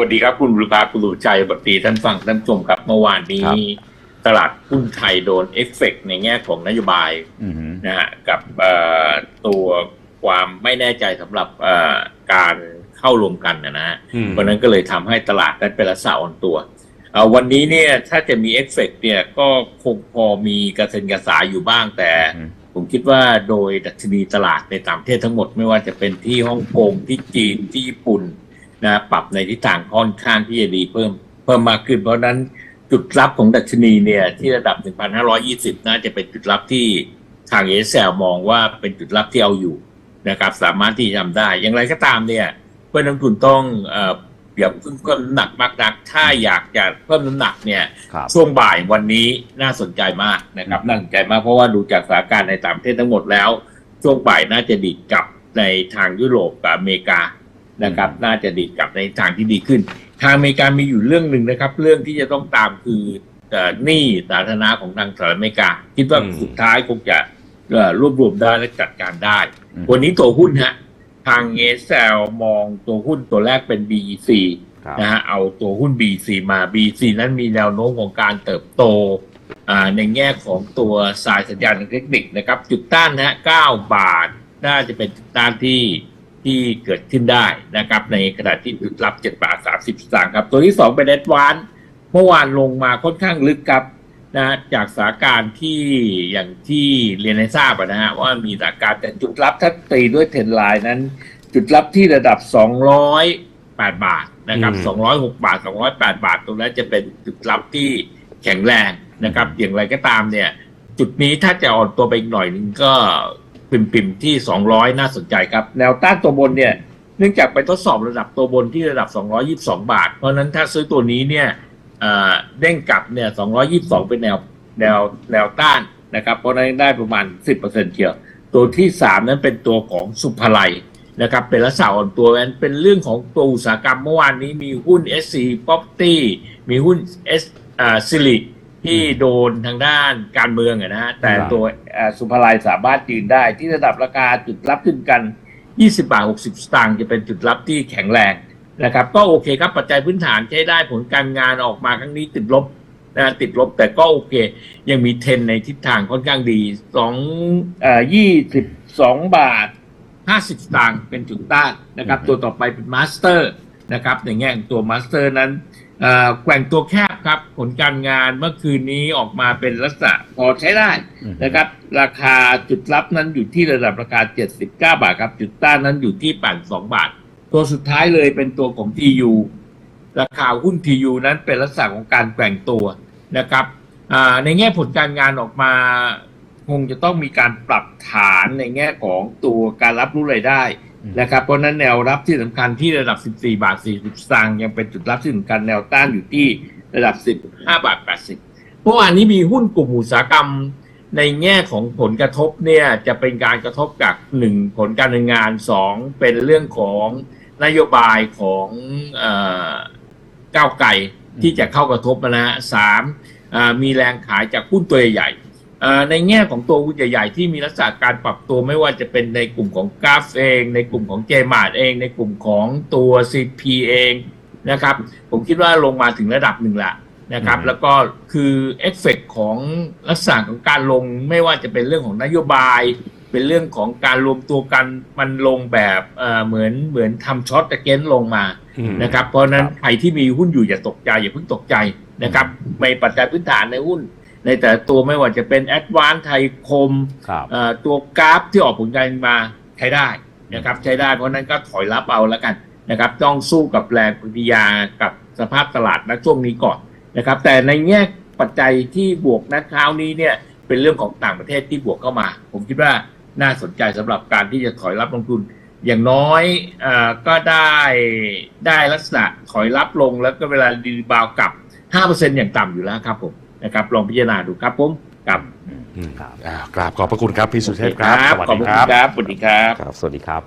วัสดีครับคุณบุรพาคุณหลุใจบัตรีท่านฟังท่านผู้ชมครับ เมื่อวานนี้ครับตลาดหุ้นไทยโดนเอฟเฟกต์ในแง่ของนโยบายอือหือนะฮะกับเอ่อตัวความไม่แน่ใจสำหรับเอ่อการเข้ารวมกันนะฮะอืมเพราะฉะนั้นก็เลยทำให้ตลาดนั้นเป็นลักษณะอ่อนตัวเอ่อวันนี้เนี่ยถ้าจะมีเอฟเฟกต์เนี่ยก็คงพอมีกระเซ็นกระสายอยู่บ้างแต่อืมผมคิดว่าโดยดัชนีตลาดในต่างประเทศทั้งหมดไม่ว่าจะเป็นที่ฮ่องกงที่จีนที่ญี่ปุ่น นะปรับในทิศทางค่อนข้างที่จะดีเพิ่มเพิ่มมากขึ้น เพราะฉะนั้นจุดรับของดัชนีเนี่ยที่ระดับ 1,520 น่าจะเป็นจุดรับที่ทางเอสแซมองว่าเป็นจุดรับที่เอาอยู่นะครับ สามารถที่จะทำได้ อย่างไรก็ตามเนี่ยเพื่อนนักลงทุนต้องเอ่ออย่าเพิ่งเพิ่มน้ำหนักมากนัก ถ้าอยากจะเพิ่มน้ำหนักเนี่ยครับช่วงบ่ายวันนี้น่าสนใจมากนะครับน่าสนใจมากเพราะว่าดูจากสถานการณ์ในต่างประเทศทั้งหมดแล้ว ช่วงบ่ายน่าจะดีดกลับในทางยุโรปกับอเมริกา นะครับ น่าจะดีดกลับในทางที่ดีขึ้น ทางอเมริกามีอยู่เรื่องหนึ่งนะครับ เรื่องที่จะต้องตามคือเอ่อหนี้สาธารณะของทางสหรัฐอเมริกา คิดว่าอืมสุดท้ายคงจะเอ่อรวบรวมได้และจัดการได้อืมวันนี้ตัวหุ้นฮะทางเอสเมองตัวหุ้นตัวแรกเป็น BEC ครับนะฮะเอาตัวหุ้น BC มา BC นั้นมีแนวโน้มของการเติบโตอ่าในแง่ของตัวสายสัญญาณทางเทคนิคนะครับ จุดต้านนะฮะ9บาท น่าจะเป็นจุดต้านที่ ที่เกิดขึ้นได้นะครับ ในขณะที่จุดรับ7บาท30สตางค์ครับ ตัวที่2เป็นแอดวานเมื่อวานลงมาค่อนข้างลึกครับนะจากสถานการณ์ที่อย่างที่เรียนให้ทราบอะนะฮะว่ามีสถานการณ์แต่จุดรับถ้าตีด้วยเทรนไลน์นั้น จุดรับที่ระดับ 208 บาทนะครับอืม206 บาท 208 บาท ตรงนั้นจะเป็นจุดรับที่แข็งแรงนะครับ อย่างไรก็ตามเนี่ย จุดนี้ถ้าจะอ่อนตัวไปอีกหน่อยหนึงก็ ปิ่มๆที่ 200 น่าสนใจครับ แนวต้านตัวบนเนี่ยเนื่องจากไปทดสอบระดับตัวบนที่ระดับ 222 บาท เพราะนั้นถ้าซื้อตัวนี้เนี่ยเด้งกลับเนี่ย 222 เป็นแนวแนวแนวต้านนะครับ เพราะนั้นได้ประมาณ 10%เชียว ตัวที่ 3 นั้นเป็นตัวของสุภไลนะครับ เป็นลักษณะอ่อนตัวนั้นเป็นเรื่องของตัวอุตสาหกรรมเมื่อวานนี้มีหุ้น SC Property มีหุ้น S อ่าซิลิ ที่โดนทางด้านการเมืองอะนะฮะแต่ตัวอ่าสุภไลสามารถยืนได้ ที่ระดับราคาจุดรับขึ้นกัน 20 บาท 60 สตางค์จะเป็นจุดรับที่แข็งแรงนะครับ ก็โอเคครับปัจจัยพื้นฐานใช้ได้ผลการงานออกมาครั้งนี้ติดลบนะติดลบแต่ก็โอเค ยังมีเทรนในทิศทางค่อนข้างดี2เอ่อ22บาท50สตางค์เป็นจุดต้านนะครับ ตัวต่อไปเป็นมาสเตอร์นะครับในแง่ของตัวมาสเตอร์นั้นเอ่อ แกว่งตัวแคบครับ ผลการงานเมื่อคืนนี้ออกมาเป็นลักษณะพอใช้ได้อืมนะครับ ราคาจุดรับนั้นอยู่ที่ระดับราคา 79 บาทครับ จุดต้านนั้นอยู่ที่ 82 บาท ตัวสุดท้ายเลยเป็นตัวของ TU ราคาหุ้น TU นั้นเป็นลักษณะของการแกว่งตัวนะครับอ่าในแง่ผลการงานออกมาคงจะต้องมีการปรับฐานในแง่ของตัวการรับรู้รายได้อืม นะครับเพราะนั้นแนวรับที่สำคัญที่ระดับ 14 บาท 40สตางค์ยังเป็นจุดรับที่สำคัญแนวต้านอยู่ที่ระดับ 15 บาท 80 เมื่อวานนี้มีหุ้นกลุ่มอุตสาหกรรมในแง่ของผลกระทบเนี่ยจะเป็นการกระทบจากหนึ่งผลการดำเนินงานสองเป็นเรื่องของนโยบายของอก้าวไกลที่จะเข้ากระทบนะฮะสามมีแรงขายจากหุ้นตัวใหญ่ ในแง่ของตัวหุ้นใหญ่ ๆ ที่มีลักษณะการปรับตัวไม่ว่าจะเป็นในกลุ่มของกราฟเอง ในกลุ่มของเจมาร์เอง ในกลุ่มของตัว CP เองนะครับ ผมคิดว่าลงมาถึงระดับหนึ่งละนะครับอืมแล้วก็คือเอฟเฟกของลักษณะของการลงไม่ว่าจะเป็นเรื่องของนโยบาย เป็นเรื่องของการรวมตัวกันมันลงแบบเอ่อเหมือนเหมือนทำช็อตตะเกนลงมาอืมนะครับ เพราะฉะนั้นครับใครที่มีหุ้นอยู่อย่าตกใจอย่าเพิ่งตกใจนะครับในปัจจัยพื้นฐานในหุ้น ในแต่ละตัวไม่ว่าจะเป็นแอดวานไทยคมครับเอ่อตัวกราฟที่ออกผลการณ์มาใช้ได้นะครับ ใช้ได้เพราะฉะนั้นก็ถอยรับเอาแล้วกันนะครับ ต้องสู้กับแรงปฏิยากับสภาพตลาดณช่วงนี้ก่อนนะครับ แต่ในแง่ปัจจัยที่บวกณคราวนี้เนี่ยเป็นเรื่องของต่างประเทศที่บวกเข้ามา ผมคิดว่าน่าสนใจสำหรับการที่จะถอยรับลงทุน อย่างน้อยเอ่อก็ได้ได้ลักษณะถอยรับลงแล้วก็เวลาดีบาวกลับ 5%อย่างต่ำอยู่แล้วครับผม นะครับลองพิจารณาดูครับผมครับอืมครับอ่ากราบขอบพระคุณครับพี่สุเทพครับ สวัสขอบดีคุณครับ ครับสวัสดีครับ ครับ สวัสดีครับ